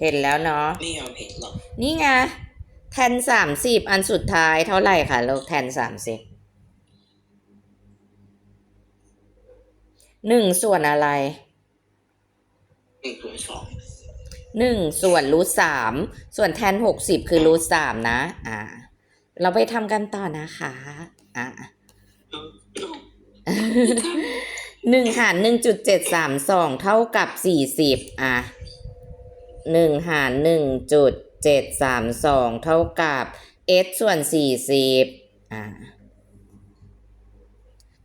เห็นแล้วเนาะไม่ยอมเห็นหรอก นี่ไงแทนสามสิบอันสุดท้ายเท่าไหร่คะลูกแทนสามสิบหนึ่งส่วนอะไรหนึ่งส่วนสองหนึ่งส่วนรูทสามส่วนแทนหกสิบคือรูทสามนะ อ่า เราไปทำกันต่อนะคะ อ่าหนึ่งหารหนึ่งจุดเจ็ดสามสองเท่ากับสี่สิบอะ หนึ่งหารหนึ่งจุดเจ็ดสามสองเท่ากับ s ส่วนสี่สิบอะ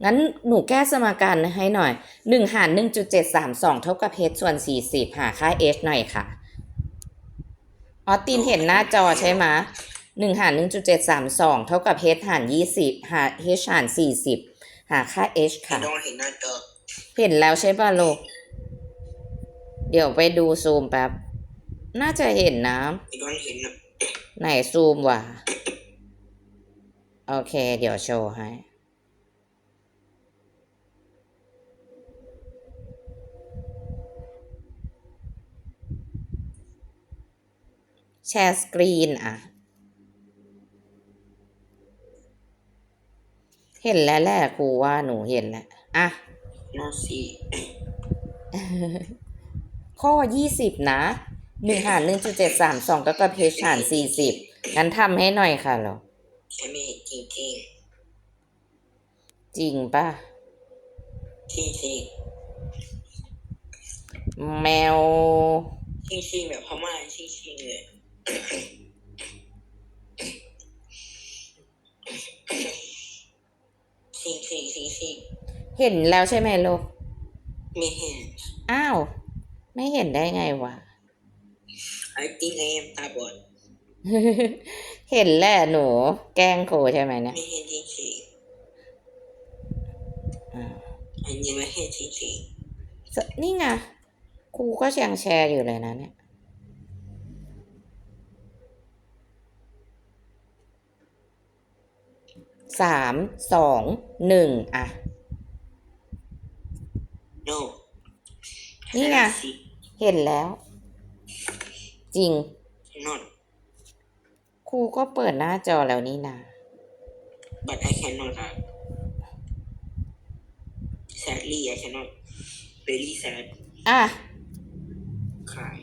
งั้นหนูแก้สมการให้หน่อยหนึ่งหารหนึ่งจุดเจ็ดสามสองเท่ากับ h ส่วนสี่สิบหาค่า h หน่อยค่ะ ออสตินเห็นหน้าจอใช่ไหมหนึ่งหารหนึ่งจุดเจ็ดสามสองเท่ากับ h หารยี่สิบหา h หารสี่สิบหาค่า h ไม่ค่ะต้องเห็นหน้าจอเห็นแล้วใช่ป่ะลูก เดี๋ยวไปดูซูมแป๊บ น่าจะเห็นนะไม่ต้องเห็นนะ ไหนซูมว่ะ โอเค เดี๋ยวโชว์ให้ แชร์สกรีนอะ เห็นแล้วแหละครูว่าหนูเห็นแล้ว อะหน้าสี่ข้อยี่สิบนะ หนึ่งหารหนึ่งจุดเจ็ดสามสองก็กับเพชหารสี่สิบงั้นทำให้หน่อยค่ะเหรอใช่ไม่เห็นจริงจริงจริงป่ะๆจริงจริงแมวจริงจริงๆแบบพม่าจริงจริงๆเลยจริงจริงจริงจริงเห็นแล้วใช่ไหมลูกๆไม่เห็น อ้าว ไม่เห็นได้ไงวะ I think I am ตาบอดเห็นแหละหนู แกล้งครูใช่ไหมเนี่ยไม่เห็นจริงจริงอ่าๆอันนี้ไม่เห็นจริงจริงสนี่ไงครูก็ยังแชร์อยู่เลยนะเนี่ย สาม สอง หนึ่ง อะ ๆ no นี่ไง เห็นแล้ว จริง not ครูก็เปิดหน้าจอแล้วนี่นา but I cannot uh, sadly I cannot very sad อะ cry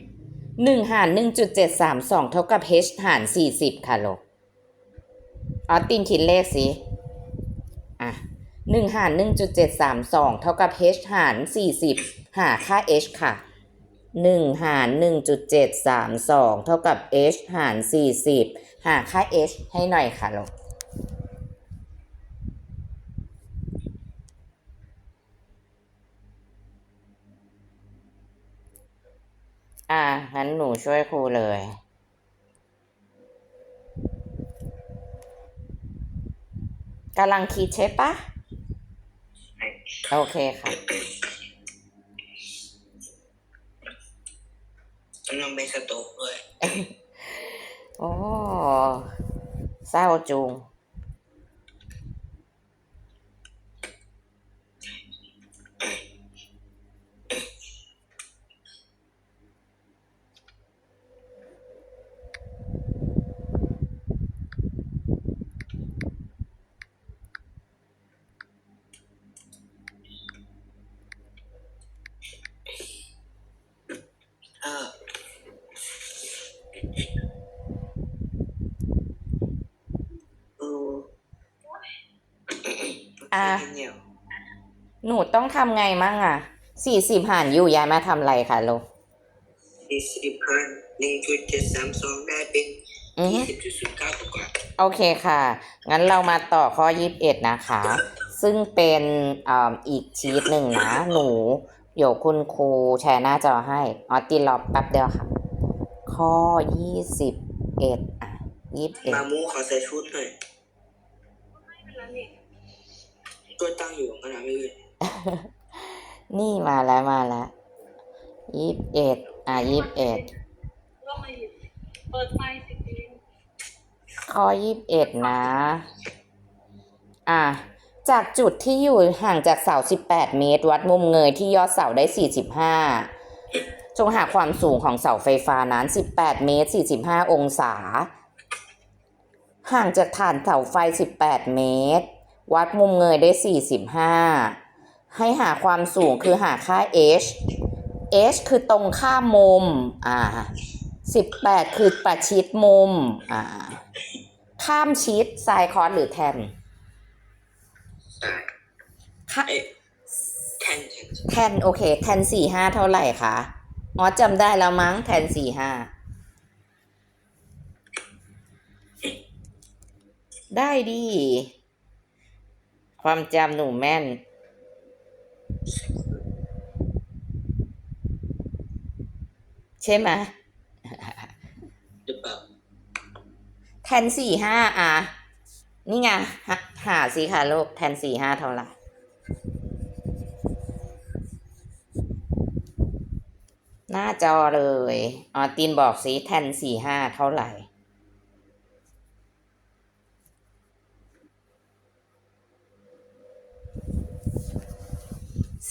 หนึ่งหารหนึ่งจุดเจ็ดสามสองเท่ากับ h หารสี่สิบค่ะลูกออสตินคิดเลขสิ อะหนึ่งหารหนึ่งจุดเจ็ดสามสองเท่ากับ h หารสี่สิบหาค่า h ค่ะ หนึ่งหารหนึ่งจุดเจ็ดสามสองเท่ากับ h หารสี่สิบหาค่า h ให้หน่อยค่ะลูกอะงั้นหนูช่วยครูเลย กำลังคิดใช่ปะ โอเคค่ะ กำลังไปสโต๊กด้วย โอ้ เศร้าจุง เออเออ อะ เนี่ย ห นูต้องทำไงมั่งอะสี่สิบหารอยู่ย้ายมาทำอะไรคะลูก สี่สิบพันหนึ่งจุดเจ็ดสามสองได้เป็นอือฮึ ยี่สิบจุดศูนย์เก้ากว่าโอเคค่ะ งั้นเรามาต่อข้อยี่สิบเอ็ดนะคะ ซึ่งเป็นอ่าอีกชีตหนึ่งนะ หนูเดี๋ยวคุณครูแชร์หน้าจอให้ ออตินรอแป๊บเดียวค่ะ ข้อยี่สิบเอ็ดอะยี่สิบเอ็ดมามูขอใส่ชุดหน่อยก็ตั้งอยู่ขนาดไม่เยอะ นี่มาแล้วมาแล้วยี่สิบเอ็ดอะยี่สิบเอ็ดก็มาหยิบเปิดไฟสิพีนข้อยี่สิบเอ็ดนะ อะ จากจุดที่อยู่ห่างจากเสา18เมตร วัดมุมเงยที่ยอดเสาได้45จงหาความสูงของเสาไฟฟ้านั้น 18 เมตร 45 องศา ห่างจากฐานเสาไฟ 18 เมตร วัดมุมเงยได้ 45 ให้หาความสูงคือหาค่า h h คือตรงข้ามมุม อ่า18คือประชิดมุม อ่า ข้ามชิดไซคอนหรือแทนใช่ค่ะเอ๊ะแทนแทน แทน โอเค แทนสี่ห้าเท่าไหร่คะ อ๋อจำได้แล้วมั้ง แทนสี่ห้า ได้ดี ความจำหนูแม่น ใช่ไหมหรือเปล่าแทนสี่ห้าอะ นี่ไงหาหาสิค่ะลูกแทนสี่ห้าเท่าไหร่หน้าจอเลยอ๋อตินบอกสิแทนสี่ห้าเท่าไหร่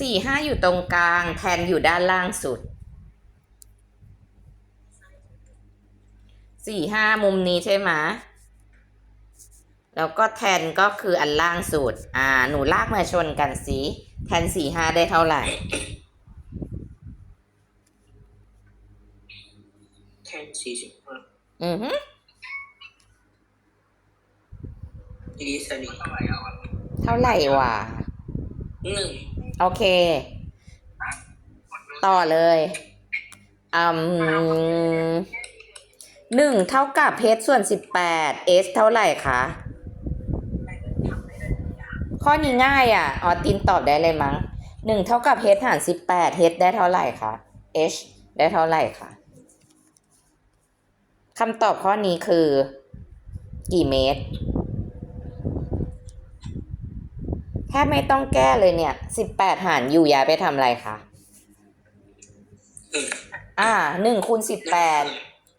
สี่ห้าอยู่ตรงกลางแทนอยู่ด้านล่างสุดสี่ห้ามุมนี้ใช่ไหมแล้วก็แทนก็คืออันล่างสุด อ่า หนูลากมาชนกันสิ แทนสี่ห้าได้เท่าไหร่ แทนสี่สิบห้าอือฮึดีสนิทเท่าไหร่วะหนึ่ง โอเค ต่อเลยอืมหนึ่งเท่ากับเพชรส่วนสิบแปดเอสเท่าไหร่คะ ข้อนี้ง่ายอะ ออตินตอบได้เลยมั้งหนึ่งเท่ากับเฮดหารสิบแปดเฮดได้เท่าไหร่คะ h ได้เท่าไหร่คะคำตอบข้อนี้คือ กี่เมตร แทบไม่ต้องแก้เลยเนี่ยสิบแปดหารอยู่ย้ายไปทำอะไรคะหนึ่งอ่าหนึ่งคูณสิบแปด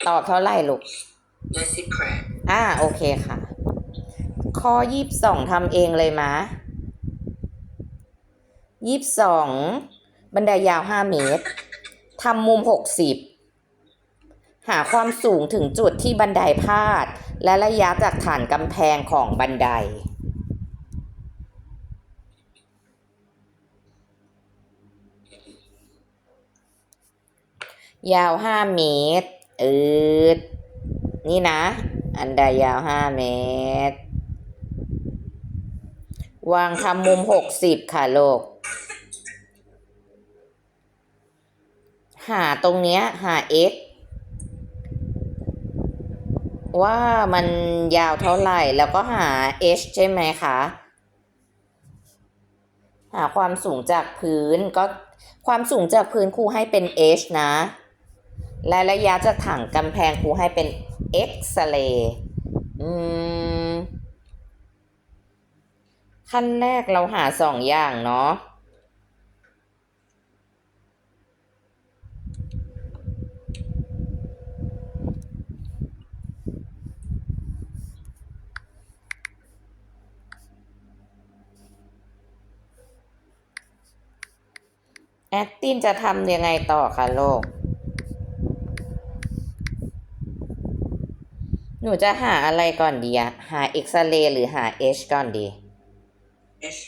ตอบเท่าไหร่ลูกและสิบแปดอ่าโอเคค่ะ ข้อยี่สิบสองทำเองเลยมะยี่สิบสองบันไดยาวห้าเมตรทำมุมหกสิบหาความสูงถึงจุดที่บันไดพาด และระยะจากฐานกำแพงของบันได ยาวห้าเมตรเออนี่นะ อันใดยาวห้าเมตร วางทำมุมหกสิบค่ะโลก หาตรงเนี้ย หา x ว่ามันยาวเท่าไหร่แล้วก็หา h ใช่ไหมคะ หาความสูงจากพื้นก็ความสูงจากพื้นครูให้เป็น h นะ และระยะจากถังกำแพงครูให้เป็น x เรย์ขั้นแรกเราหาสองอย่างเนาะแอดตินจะทำยังไงต่อคะโลก หนูจะหาอะไรก่อนดีอะหาเอ็กซเรย์หรือหา H ก่อนดีเอช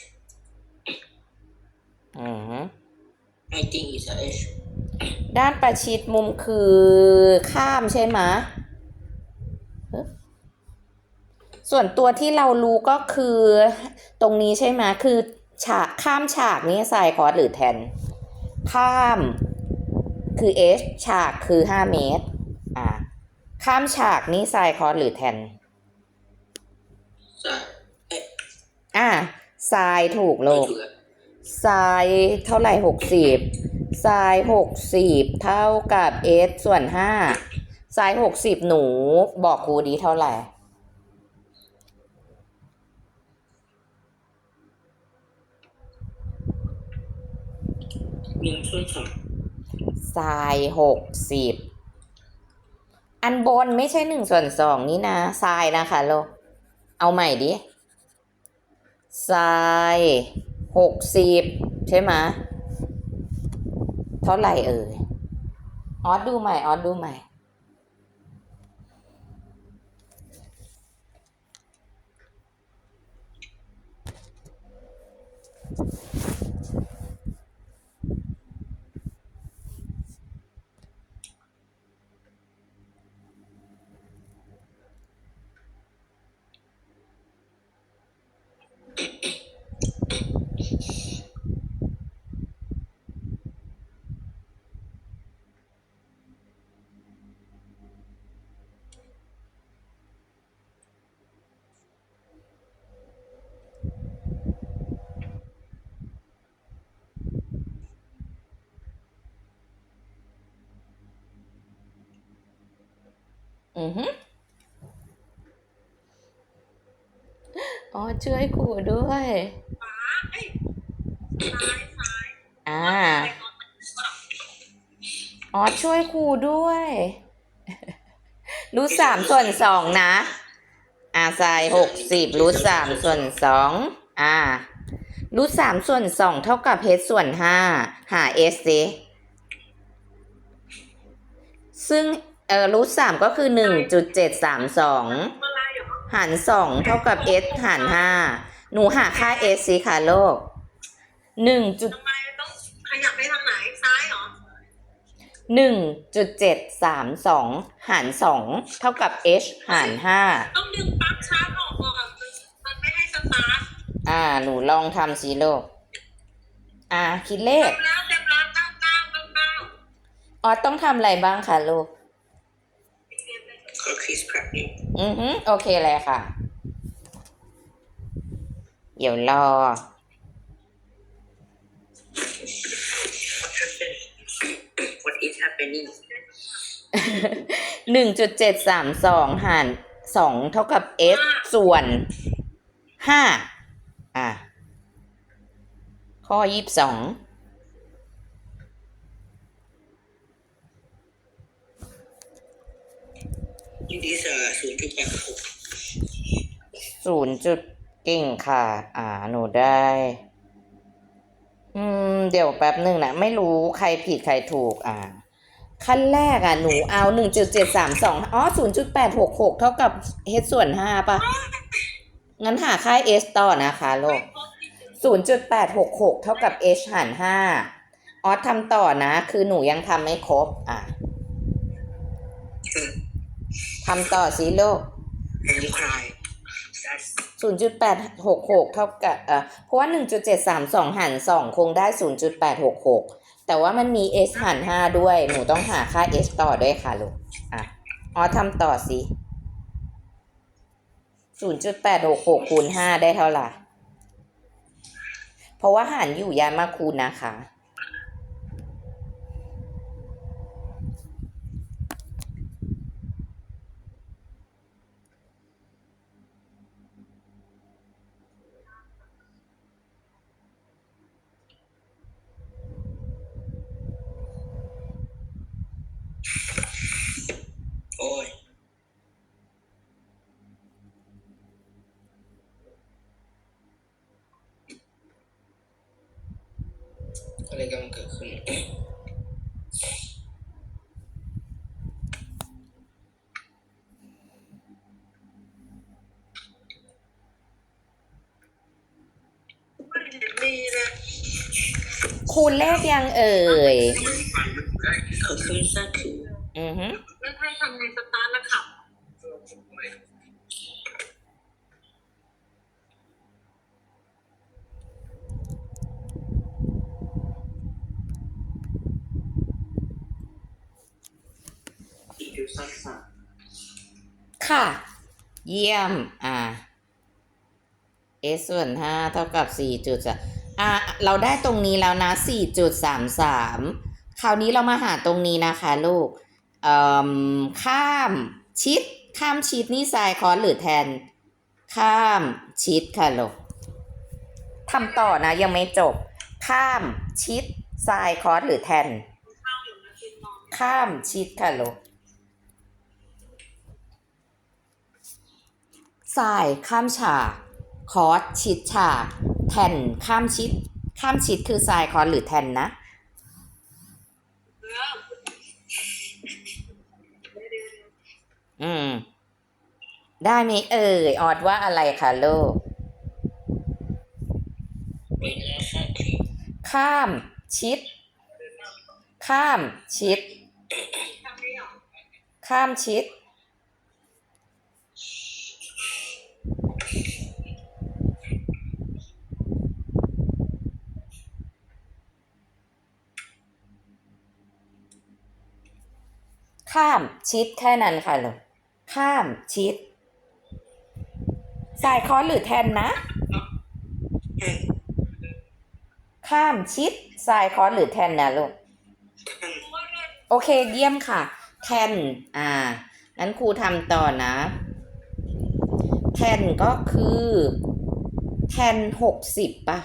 อือฮึ I think it's a H ด้านประชิดมุมคือข้ามใช่ไหมะฮึส่วนตัวที่เรารู้ก็คือตรงนี้ใช่ไหมะคือฉากข้ามฉากนี้ไซคอร์สหรือแทน ข้ามคือ H ฉากคือ 5 เมตรอ่า ข้ามฉากนี้ไซคอร์สหรือแทนใช่เอ๊ะอ่าไซถูกโลไม่กถูกอะไซน์เท่าไหร่หกสิบไซน์หกสิบเท่ากับเอสส่วนห้าไซน์หกสิบหนูบอกครูดีเท่าไหร่หนึ่งส่วนสองไซน์หกสิบ อันบนไม่ใช่หนึ่งส่วนสองนี่นะไซน์นะคะโลเอาใหม่ดิไซน์หกสิบใช่ไหมเท่าไหร่เอ่ยออสดูใหม่ออสดูใหม่ อืออ๋อช่วยครูด้วยอ่าอ๋อช่วยครูด้วย รูทสามส่วนสองนะ อ่าใส่หกสิบรูทสามส่วนสองอ่า รูทสามส่วนสองเท่ากับเฮส่วนห้าหาเอสสิซึ่ง เออรูทสามก็คือหนึ่งจุดเจ็ดสามสองอะไรเหรอหารสองเท่ากับ s หารห้าหนูหาค่า s สิค่ะโลกหนึ่งจุดทำไมต้องขยับไปทางไหนซ้ายเหรอหนึ่งจุดเจ็ดสามสองหารสองเท่ากับ h หารห้าต้องดึงปลั๊กชาร์จออกก่อนมันไม่ให้สตาร์ทอ่า หนูลองทำสิโลก อ่า คิดเลเต็ขมแล้วเต็มแล้วเก้าเก้าเก้าเก้าออสต้องทำอะไรบ้างคะลูก ก็คริสครับนี่อือฮึโอเคเลยค่ะ เดี๋ยวรอ What is happening หนึ่งจุดเจ็ดสามสองหารสองเท่ากับ s ส่วนห้าอะ ข้อยี่สิบสอง It is uh ศูนย์จุดแปดหกศูนย์จุดเก่งค่ะ อ่า หนูได้ อืม เดี๋ยวแป๊บหนึ่งนะ ไม่รู้ใครผิดใครถูก อ่า ขั้นแรกอะ หนูเอาหนึ่งจุดเจ็ดสามสองอ๋อศูนย์จุดแปดหกหกเท่ากับ h ส่วนห้าปะงั้นหาค่า s ต่อนะคะโลกศูนย์จุดแปดหกหกเท่ากับ h หารห้าออสทำต่อนะ คือหนูยังทำไม่ครบ อะ ทำต่อสิโลกแอมคลาย That's ศูนย์จุดแปดหกหกเท่ากับเอ่อเพราะว่าหนึ่งจุดเจ็ดสามสองหารสองคงได้ศูนย์จุดแปดหกหกแต่ว่ามันมี s หารห้าด้วย หนูต้องหาค่า s ต่อด้วยค่ะลูก อะออสทำต่อสิศูนย์จุดแปดหกหกคูณห้าได้เท่าไหร่ เพราะว่าหารอยู่ย้ายมาคูณนะคะ โอ้ย อะไรกำลังเกิดขึ้นไม่เห็นมีเลยคูณเลขยังเอ่ย เกิดขึ้นสักคืออือฮึ แล้วให้ทำไงสตาร์ทแล้วขับ สักสักค่ะ เยี่ยม อ่า s ส่วนห้าเท่ากับสี่จุดอ่าเราได้ตรงนี้แล้วนะสี่จุดสามสามคราวนี้เรามาหาตรงนี้นะคะลูกเอ่อข้ามชิด ข้ามชิดนี่ทรายคอสหรือแทน ข้ามชิดค่ะลูกทำต่อนะยังไม่จบ ข้ามชิดทรายคอสหรือแทน ข้ามชิดค่ะลูก สายข้ามฉากคอร์สชิดฉากแทนข้ามชิด ข้ามชิดคือสายคอร์สหรือแทนนะอออืม ได้ไหมเอ่ย ออดว่าอะไรคะลูกข้ามชิด ข้ามชิด ข้ามชิด ข้ามชิดแค่นั้นค่ะลูกข้ามชิดสายคอนหรือแทนนะ ข้ามชิดสายคอนหรือแทนนะลูกโอเคเยี่ยมค่ะ แทนอ่างั้นครูทำต่อนะ แทนก็คือ แทนหกสิบป่ะ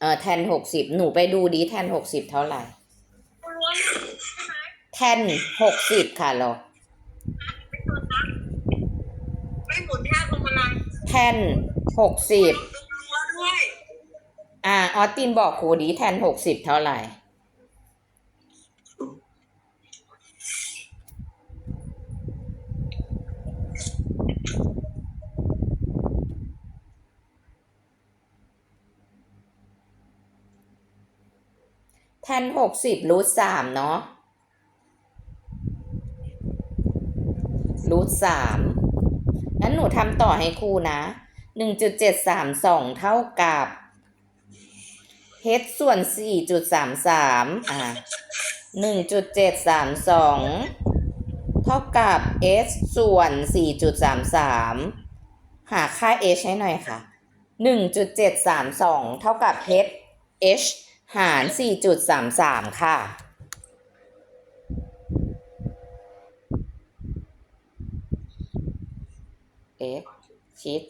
เออแทนหกสิบหนูไปดูดิแทนหกสิบเท่าไหร่ แทนหกสิบค่ะเราไม่ชนนะไม่หมุนแทบลงมาลังแทนหกสิบรั้วด้วยอ่า ออสตินบอกครูดิแทนหกสิบเท่าไหร่ แทนหกสิบรูทสามเนาะ รูทสามงั้นหนูทำต่อให้ครูนะหนึ่งจุดเจ็ดสามสองเท่ากับ h ส่วนสี่จุดสามสามอ่าหนึ่งจุดเจ็ดสามสองเท่ากับ s ส่วนสี่จุดสามสามหาค่า h ให้หน่อยค่ะหนึ่งจุดเจ็ดสามสองเท่ากับ h h หาร4.33ค่ะ f ชิด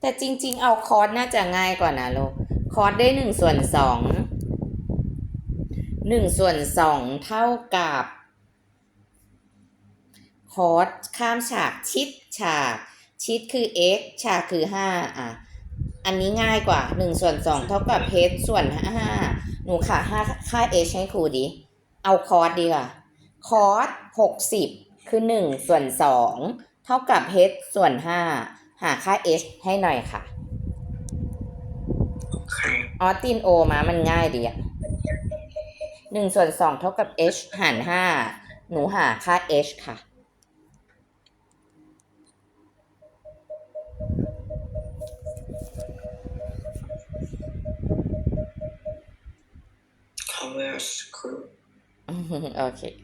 แต่จริง ๆ เอาคอสน่าจะง่ายกว่านะลูกคอสได้หนึ่งส่วนสองหนึ่งส่วนสองเท่ากับคอสข้ามฉากชิดฉากชิดคือ x ฉากคือห้าอะ อันนี้ง่ายกว่าหนึ่งส่วนสองเท่ากับ h ส่วนห้าหนูค่ะห้าค่า h ให้ครูดิ เอาคอสดีกว่า คอร์สหกสิบคือหนึ่งส่วนสองเท่ากับ h ส่วนห้าหาค่า h ให้หน่อยค่ะใครออสตินโอมามันง่ายดีอะหนึ่งส่วนสองเท่ากับ h หารห้าหนูหาค่า h ค่ะเขาเวลสครูโอเค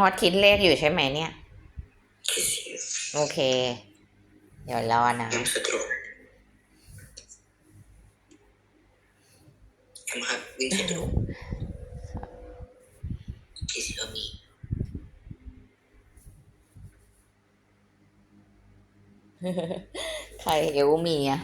ออสคิดเลขอยู่ใช่ไหมเนี่ย คิดเสียโอเค เดี๋ยวรอนะน้ำสะดวกคำหัดวิ่งสะดวกคิดเสียมีใครเอวมีอะ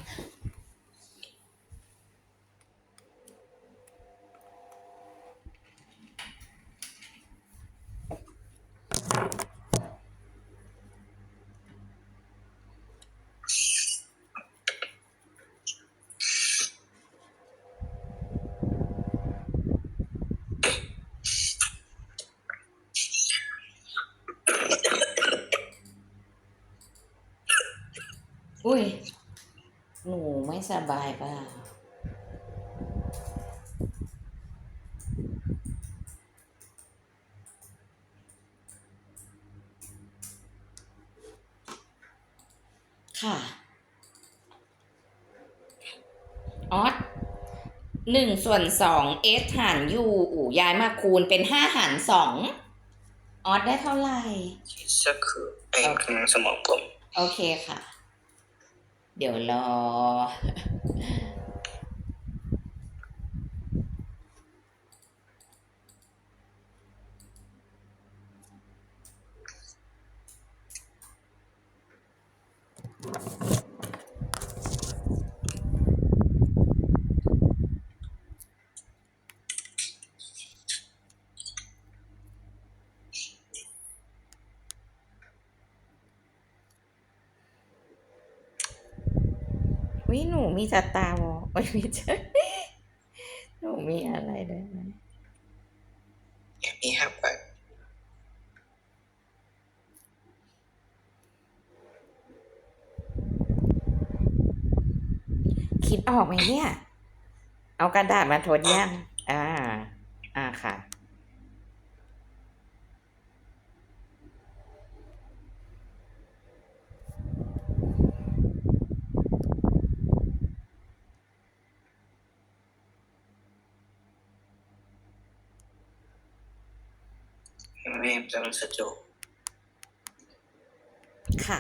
อุ้ย หนูไม่สบายเปล่าค่ะออสหนึ่งส่วนสองเอสหารยูอู่ย้ายมาคูณเป็นห้าหารสองออสได้เท่าไหร่คิดสักคือไอ้กำลังสมองผม โอเคค่ะ เดี๋ยวรอ วิหนู มีสตาร์วอลไม่ใช่หนูมีอะไรด้วยไหมมีครับก่อนคิดออกไหมเนี่ย เอากระดาษมาทดยังอ่า อ่าค่ะ ไม่ จะมันสะดวกค่ะ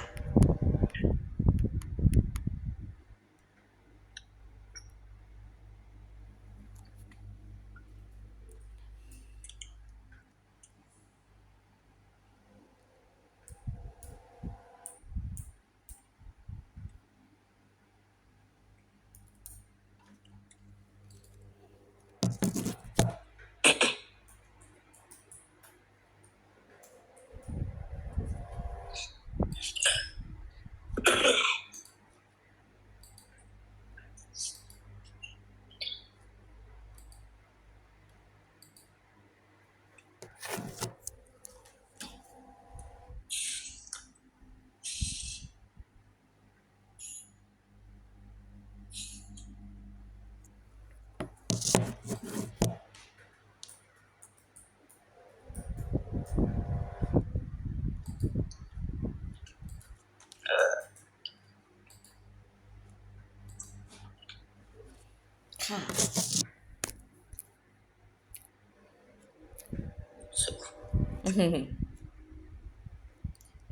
ค่ะสุข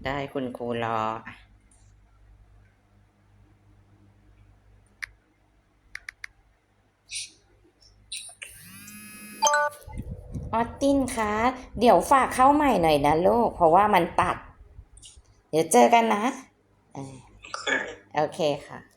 ได้คุณครูรอ ออสตินคะ เดี๋ยวฝากเข้าใหม่หน่อยนะลูก เพราะว่ามันตัด เดี๋ยวเจอกันนะอ่าค่ะโอเคค่ะ